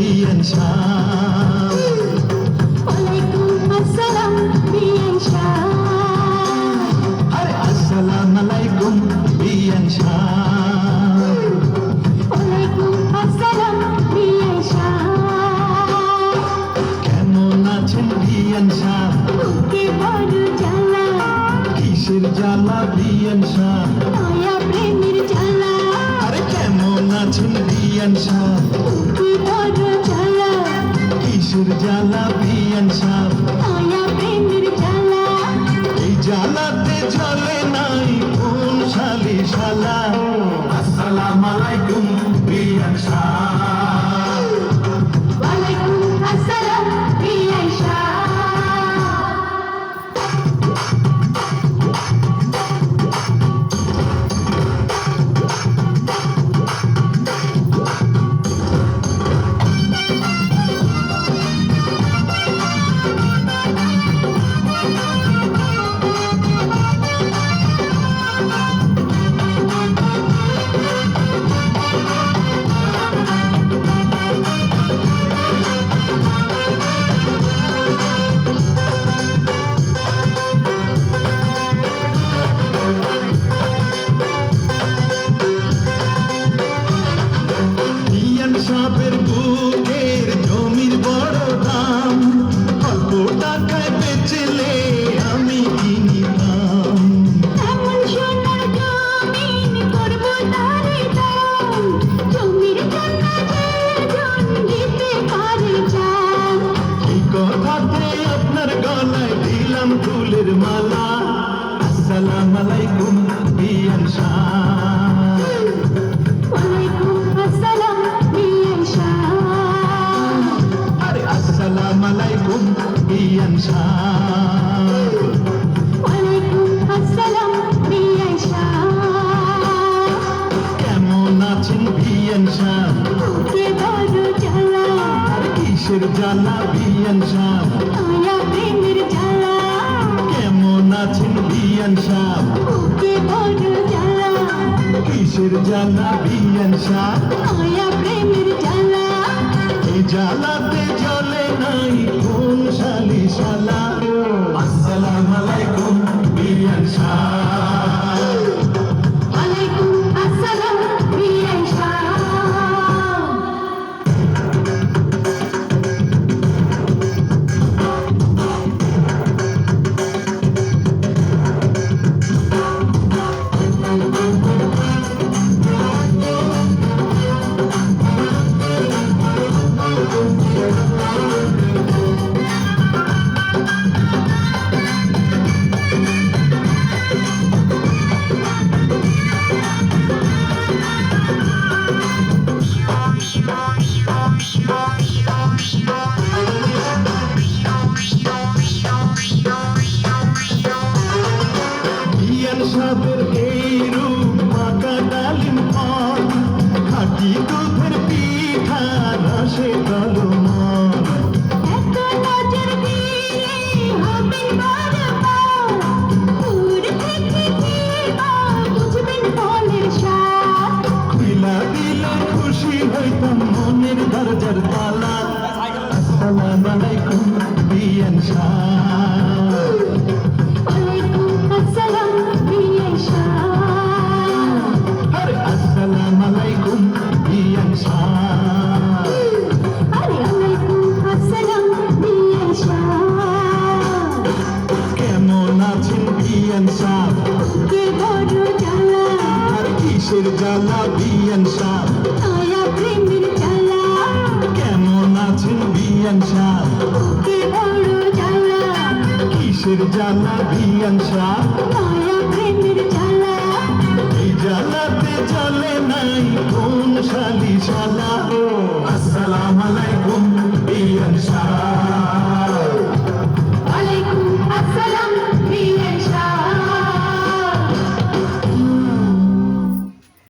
BN Shah আসসালাম আলাইকুম BN Shah কেমন আছেন বিএন শাহ কিসের জ্বালা বিএন শাহ আরে কেমন আছেন বিএন শাহ কিসের জ্বালা বিয়ান প্রেমের এই জ্বালাতে জ্বলে নাই কোন শালি শালা আসসালাম আলাইকুম বিয়ান শাহ ফুলের মালা। আসসালাম আলাইকুম বিয়ান আরে আসসালাম আলাইকুম বিয়ান কেমন আছেন বিয়ান শাহ? কিসের জ্বালা বিয়ান শাহ? প্রেমের জ্বালা। কিসের জ্বালা বিয়ান নয়া প্রেমের জ্বালা এই জ্বালাতে জ্বলে নাই কোন শালি শালা আসসালাম আলাইকুম বিয়ান শাহ। বিয়ান বিয়ান সাহ। তারা প্রেমের জ্বালা। কেমন আছেন বিয়ান সাহ? ওকে বড় জ্বালা। কিসের জ্বালা বিয়ান সাহ? তারা প্রেমের জ্বালা। এই জ্বালাতে জ্বলে নাই কোন শালি শালা আসসালাম আলাইকুম।